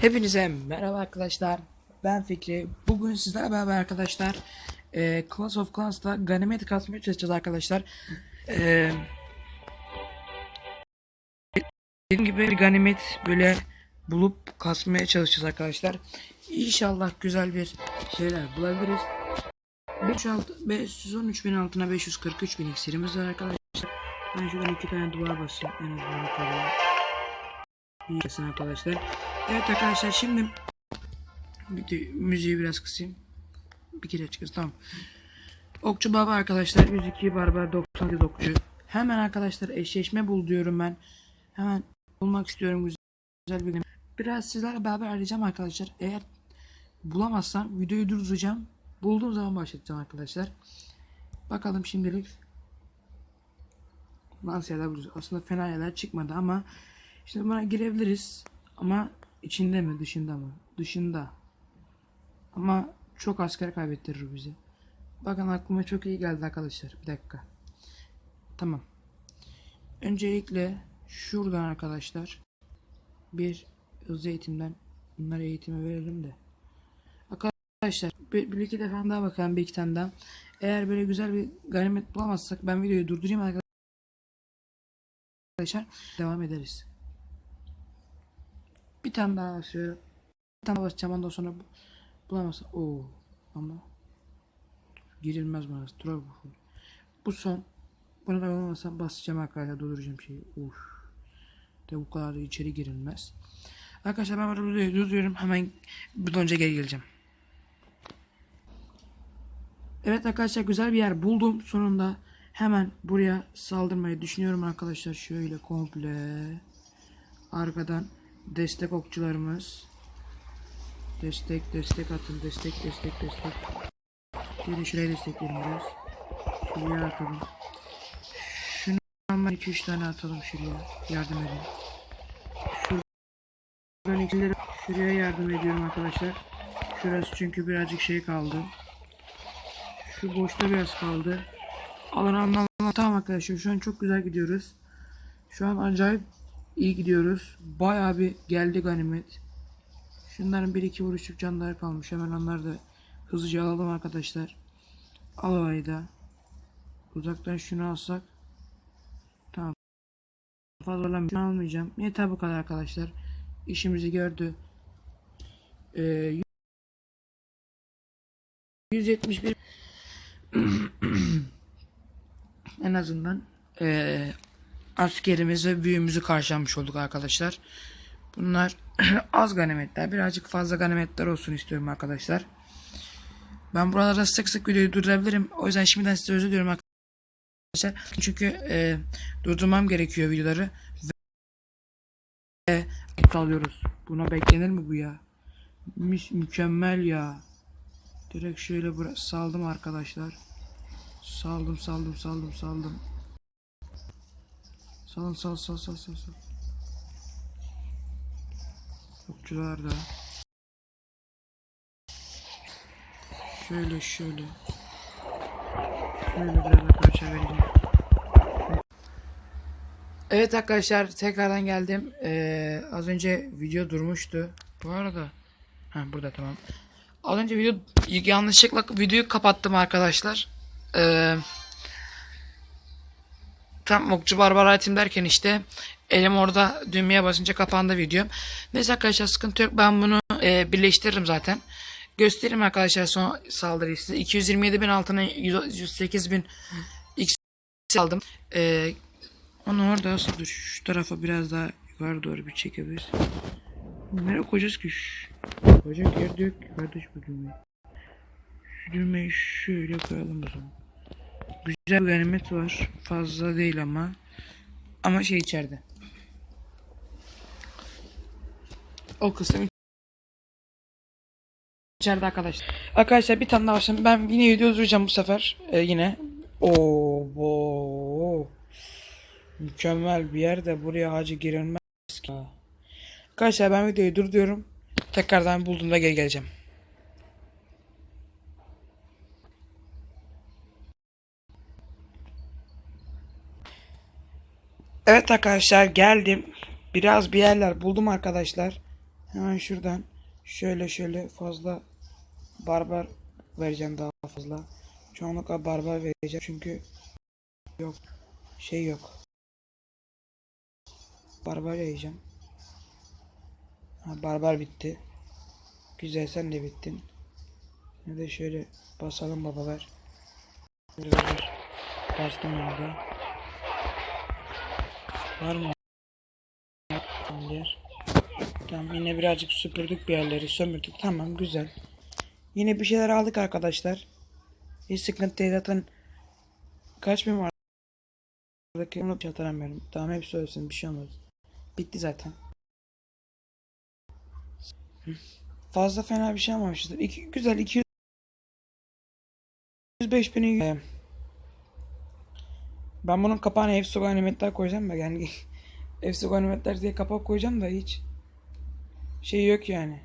Hepinize merhaba arkadaşlar. Ben Fikri. Bugün sizlerle beraber arkadaşlar e, Clash of Clans'ta ganimet kasmaya çalışacağız arkadaşlar. E, dediğim gibi bir böyle bulup kasmaya çalışacağız arkadaşlar. İnşallah güzel bir şeyler bulabiliriz. 56 513 bin altına 543 bin iksirimiz var arkadaşlar. Ben şuradan iki tane duvar basayım en azından bu kadar. Kesin arkadaşlar. Evet arkadaşlar şimdi bir müziği biraz kısayım. Bir kere çıkıyoruz tamam. Okçu baba arkadaşlar 102 barbar 98 okçu. Hemen arkadaşlar eşleşme bul diyorum ben. Hemen bulmak istiyorum güzel bir Biraz sizlerle beraber arayacağım arkadaşlar. Eğer bulamazsam videoyu durduracağım. Bulduğum zaman başlatacağım arkadaşlar. Bakalım şimdilik nasıl bulacağız. Aslında fena yerler çıkmadı ama Şimdi buna girebiliriz. Ama içinde mi dışında mı? Dışında. Ama çok asker kaybettirir bizi. Bakın aklıma çok iyi geldi arkadaşlar. Bir dakika. Tamam. Öncelikle şuradan arkadaşlar bir hızlı eğitimden bunlara eğitimi verelim de. Arkadaşlar bir, bir iki defa daha bakalım bir iki tane daha. Eğer böyle güzel bir ganimet bulamazsak ben videoyu durdurayım arkadaşlar. Devam ederiz. Bir tane daha basıyorum. Bir tane daha basacağım ondan sonra bu- bulamazsam. Oo ama girilmez bana. Troll bu. Son. Buna da bulamazsam basacağım arkadaşlar durduracağım şeyi. Uf. De bu kadar da içeri girilmez. Arkadaşlar ben burada durduruyorum. Hemen bir önce geri geleceğim. Evet arkadaşlar güzel bir yer buldum sonunda. Hemen buraya saldırmayı düşünüyorum arkadaşlar. Şöyle komple arkadan destek okçularımız. Destek destek atın destek destek destek. Gelin şuraya destekleyelim biraz. Şuraya atalım. Şunu ben 2-3 tane atalım şuraya. Yardım edin. Şuradan ikileri şuraya yardım ediyorum arkadaşlar. Şurası çünkü birazcık şey kaldı. Şu boşta biraz kaldı. Alın anlamına tamam arkadaşlar şu an çok güzel gidiyoruz. Şu an acayip iyi gidiyoruz. Bayağı bir geldi ganimet. Şunların bir iki vuruşluk canları kalmış. Hemen onları da hızlıca alalım arkadaşlar. Al da. Uzaktan şunu alsak. Tamam. Fazla zorlamayacağım. almayacağım. Yeter bu kadar arkadaşlar. İşimizi gördü. Ee, 171 en azından ee, askerimiz büyüğümüzü karşılamış olduk arkadaşlar. Bunlar az ganimetler. Birazcık fazla ganimetler olsun istiyorum arkadaşlar. Ben buralarda sık sık videoyu durdurabilirim. O yüzden şimdiden size özür diliyorum arkadaşlar. Çünkü e, durdurmam gerekiyor videoları. Ve alıyoruz. Buna beklenir mi bu ya? Mü- mükemmel ya. Direkt şöyle saldım arkadaşlar. Saldım saldım saldım saldım. Sal sal sal sal sal sal. Okçular da. Şöyle şöyle. Şöyle biraz arkadaşlar vereceğim. Evet arkadaşlar tekrardan geldim. Ee, az önce video durmuştu. Bu arada. Ha burada tamam. Az önce video yanlışlıkla videoyu kapattım arkadaşlar. Ee, tam okçu barbar item derken işte elim orada düğmeye basınca kapandı video. Neyse arkadaşlar sıkıntı yok. Ben bunu e, birleştiririm zaten. Göstereyim arkadaşlar son saldırıyı size. 227 bin altına 108 bin x aldım. E, onu orada asıl dur. Şu tarafa biraz daha yukarı doğru bir çekebiliriz. Nereye koyacağız ki? Koyacak yer de yok kardeş bu düğmeyi. Şu düğmeyi şöyle koyalım o zaman. Güzel bir ganimet var. Fazla değil ama. Ama şey içeride. O kısım içeride arkadaşlar. Arkadaşlar bir tane daha başlayalım. Ben yine video duracağım bu sefer. Ee, yine. Oo. Mükemmel bir yerde buraya hacı girilmez ki. Arkadaşlar ben videoyu durduruyorum. Tekrardan bulduğumda geri geleceğim. Evet arkadaşlar geldim. Biraz bir yerler buldum arkadaşlar. Hemen şuradan şöyle şöyle fazla barbar vereceğim daha fazla. Çoğunlukla barbar vereceğim çünkü yok şey yok. Barbar yiyeceğim. Ha, barbar bitti. Güzel sen de bittin. Şimdi de şöyle basalım babalar. Dur. Bastım orada. Var mı? Yer. Tamam yine birazcık süpürdük bir yerleri sömürdük. Tamam güzel. Yine bir şeyler aldık arkadaşlar. Hiç sıkıntı değil zaten. Kaç bin var? Buradaki onu hatırlamıyorum. Tamam hep söylesin bir şey olmaz. Bitti zaten. Fazla fena bir şey almamışızdır. İki, güzel 205 bini Ee, ben bunun kapağına efsane animatlar koyacağım da yani efsane animatlar diye kapak koyacağım da hiç şey yok yani.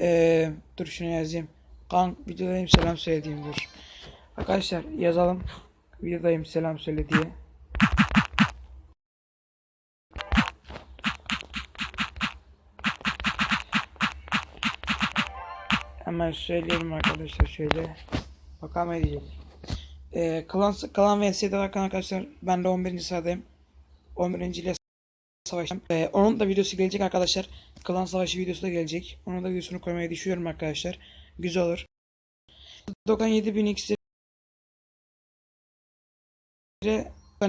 Ee, dur şunu yazayım. Kan videodayım selam söylediğim dur. Arkadaşlar yazalım. Videodayım selam söyle diye. Hemen söyleyelim arkadaşlar şöyle. Bakalım diyecek. Ee, Klan, Klan vs'de bakan arkadaşlar ben de 11. sıradayım. 11. ile savaşacağım. Ee, onun da videosu gelecek arkadaşlar. Klan savaşı videosu da gelecek. Onun da videosunu koymayı düşünüyorum arkadaşlar. Güzel olur. 97.000 x'leri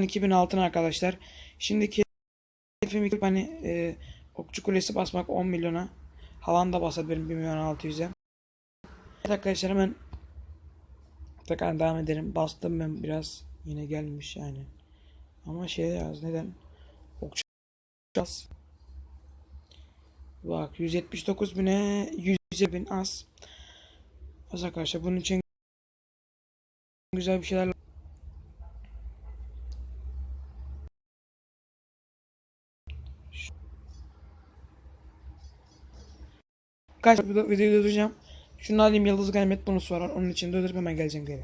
2000 altın arkadaşlar. Şimdiki hedefim hani e, okçu kulesi basmak 10 milyona. Havan da basabilirim 1 milyon 600'e. Evet arkadaşlar hemen tekrar devam edelim. Bastım ben biraz. Yine gelmiş yani. Ama şey yaz neden? Okçu az. Bak 179 bine 100 bin az. Az arkadaşlar bunun için güzel bir şeyler Kaç video videoyu durduracağım. Şunu alayım yıldız ganimet bonusu var. Onun için durdurup hemen geleceğim geri.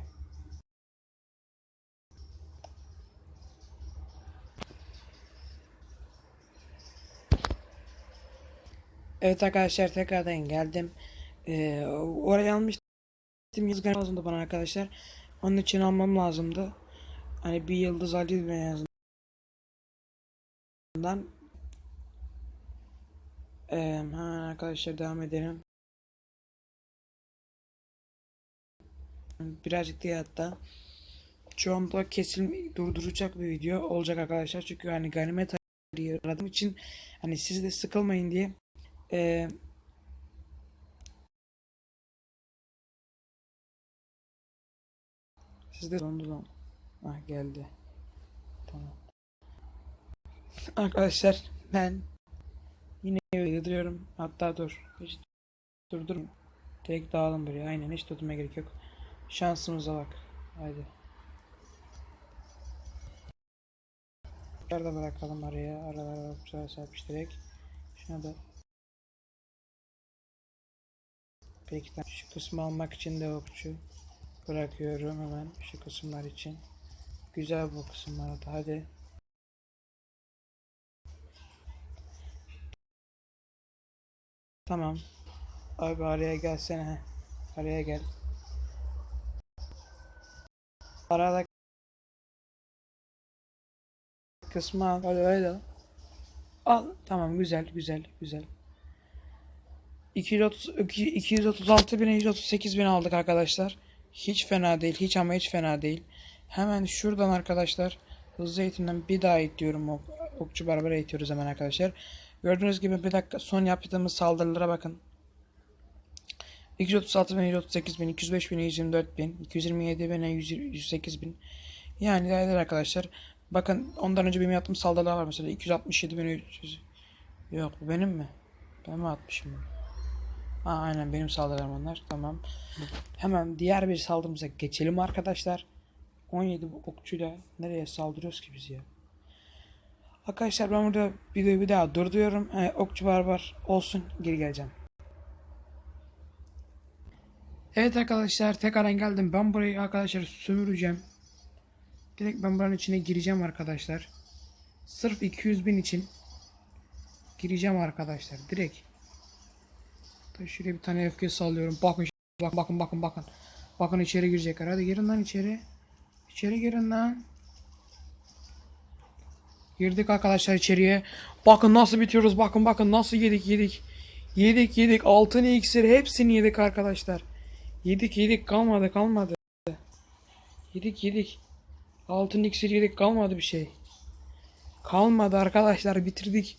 Evet arkadaşlar tekrardan geldim. Ee, oraya almıştım. Yıldız ganimet lazımdı bana arkadaşlar. Onun için almam lazımdı. Hani bir yıldız alayım en azından. Ee, arkadaşlar devam edelim. Birazcık diye hatta çoğunlukla kesin durduracak bir video olacak arkadaşlar. Çünkü hani ganimet aradığım için hani siz de sıkılmayın diye ee, siz de dondu lan. Ah geldi. Tamam. Arkadaşlar ben yine yıldırıyorum. Hatta dur. Hiç durdurun. Direkt dağılın buraya. Aynen hiç tutmaya gerek yok. Şansımıza bak. Haydi. da bırakalım araya. Aralara okçulara serpiştirerek. Şuna da Peki şu kısmı almak için de okçu bırakıyorum hemen şu kısımlar için. Güzel bu kısımlar da hadi. Tamam. Abi araya gelsene. Araya gel. Arada kısmı al. Hadi öyle al. Tamam güzel güzel güzel. 230, 236 bin 138 bin aldık arkadaşlar. Hiç fena değil. Hiç ama hiç fena değil. Hemen şuradan arkadaşlar hızlı eğitimden bir daha eğitiyorum. Ok, okçu barbara eğitiyoruz hemen arkadaşlar. Gördüğünüz gibi bir dakika son yaptığımız saldırılara bakın. 236 bin, 138 bin, 205 bin, 124 bin, 227 bin, 108 bin. Yani değerli arkadaşlar. Bakın ondan önce benim yaptığım saldırılar var mesela. 267 bin, 300. Yok bu benim mi? Ben mi atmışım bunu? Ha, aynen benim saldırılarım onlar. Tamam. Hemen diğer bir saldırımıza geçelim arkadaşlar. 17 bu okçuyla nereye saldırıyoruz ki biz ya? Arkadaşlar ben burada videoyu bir daha durduruyorum. Ee, okçu barbar olsun geri geleceğim. Evet arkadaşlar tekrardan geldim. Ben burayı arkadaşlar sömüreceğim. Direkt ben buranın içine gireceğim arkadaşlar. Sırf 200 bin için gireceğim arkadaşlar. Direkt. Da şuraya bir tane öfke sallıyorum. Bakın bakın bakın bakın bakın. Bakın içeri girecekler. Hadi girin lan içeri. İçeri girin lan. Girdik arkadaşlar içeriye. Bakın nasıl bitiyoruz. Bakın bakın nasıl yedik yedik. Yedik yedik. Altın iksir hepsini yedik arkadaşlar. Yedik yedik kalmadı kalmadı. Yedik yedik. Altın iksir yedik kalmadı bir şey. Kalmadı arkadaşlar bitirdik.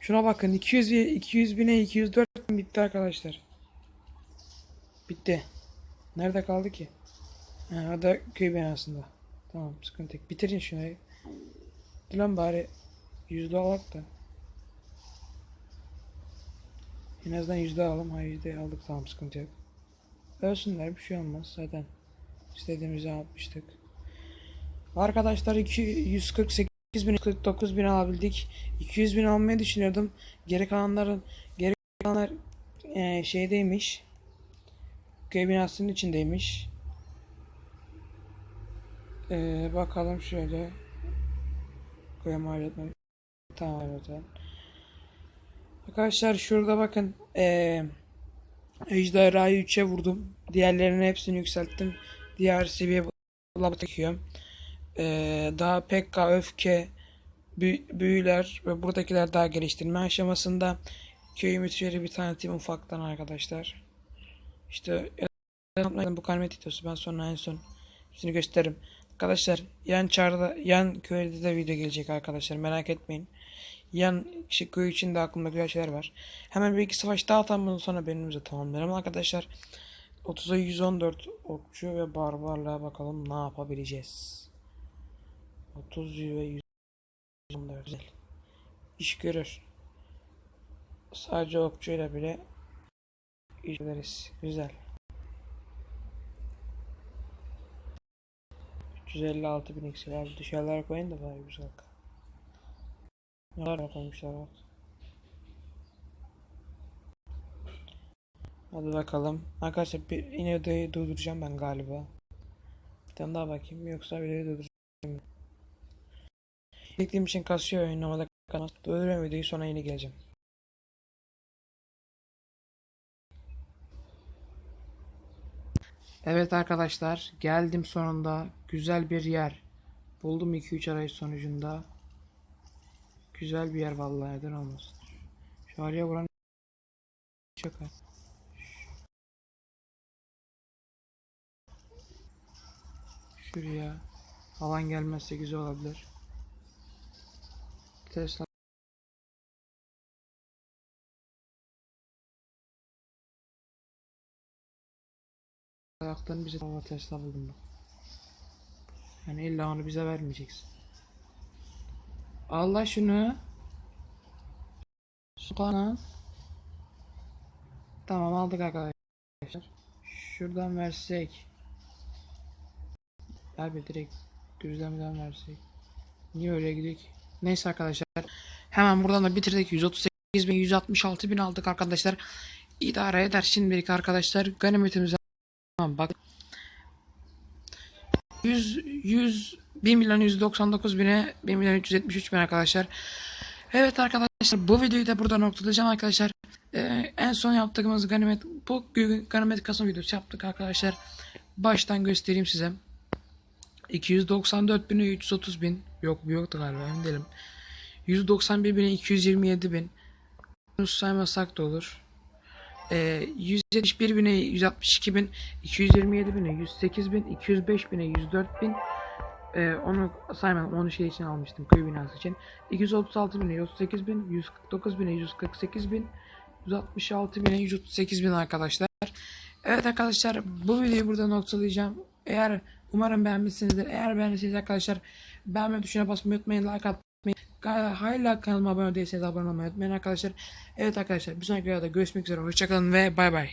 Şuna bakın 200 ve 200 bine 204 bin bitti arkadaşlar. Bitti. Nerede kaldı ki? Ha, o da köy binasında. Tamam sıkıntı yok. Bitirin şunu. Dur bari yüzde alak da. En azından yüzde alalım. Ha yüzde aldık tamam sıkıntı yok. Ölsünler bir şey olmaz zaten. İstediğimizi yapmıştık. Arkadaşlar 248 bin 49 bin alabildik. 200 bin almayı düşünüyordum. Geri kalanların geri kalanlar eee, şeydeymiş. Köy binasının içindeymiş. Eee, bakalım şöyle. Köy maliyetleri. Tamam evet. Arkadaşlar şurada bakın. Eee Ejderhayı 3'e vurdum. Diğerlerinin hepsini yükselttim. Diğer seviye takıyorum. Ee, daha Pekka, Öfke, büy- büyüler ve buradakiler daha geliştirme aşamasında. Köy müthişleri bir tanıtayım ufaktan arkadaşlar. İşte bu kalimet videosu ben sonra en son hepsini gösteririm. Arkadaşlar yan çarda yan köyde de video gelecek arkadaşlar merak etmeyin. Yan işte köy içinde aklımda güzel şeyler var. Hemen bir iki savaş daha atalım bundan sonra benimize tamamlayalım arkadaşlar. 30'a 114 okçu ve barbarlığa bakalım ne yapabileceğiz. 30 ve 114 güzel. İş görür. Sadece okçuyla bile iş göreriz. Güzel. 356 bin eksik abi dışarılara koyun da bari güzel. Neler koymuşlar bak. Hadi bakalım. Arkadaşlar bir yine videoyu durduracağım ben galiba. Bir tane daha bakayım yoksa videoyu durduracağım. Beklediğim için kasıyor oyun normalde kanal. Durduruyorum videoyu sonra yine geleceğim. Evet arkadaşlar geldim sonunda güzel bir yer. Buldum 2-3 arayış sonucunda. Güzel bir yer vallahi neden olmasın. Şu araya çok az. Şuraya havan gelmezse güzel olabilir. Tesla ayaklarını bize Tesla buldum. Yani illa onu bize vermeyeceksin. Allah şunu. Sultana. Tamam aldık arkadaşlar. Şuradan versek. Abi direkt düzlemden versek. Niye öyle gidik? Neyse arkadaşlar. Hemen buradan da bitirdik. 138 bin 166 bin aldık arkadaşlar. İdare eder şimdilik arkadaşlar. Ganimetimize tamam bak. 100 100 1 milyon 199 bine 1 milyon 373 bin arkadaşlar. Evet arkadaşlar bu videoyu da burada noktalayacağım arkadaşlar. Ee, en son yaptığımız ganimet bu ganimet kasım videosu yaptık arkadaşlar. Baştan göstereyim size. 294 bin 330 bin yok bu yoktu galiba emin değilim. 191 bin 227 bin. Bunu saymasak da olur. Ee, 171 bine 162 bin 227 bine 108 bin 205 bine 104 bin ee, onu saymadım onu şey için almıştım köy binası için 236 bine 138 bin 149 bine 148 bin 166 bine 138 bin arkadaşlar Evet arkadaşlar bu videoyu burada noktalayacağım eğer umarım beğenmişsinizdir eğer beğendiyseniz arkadaşlar beğenme tuşuna basmayı unutmayın like atmayı Hala kanalıma abone değilseniz abone olmayı unutmayın arkadaşlar. Evet arkadaşlar bir sonraki videoda görüşmek üzere. Hoşçakalın ve bay bay.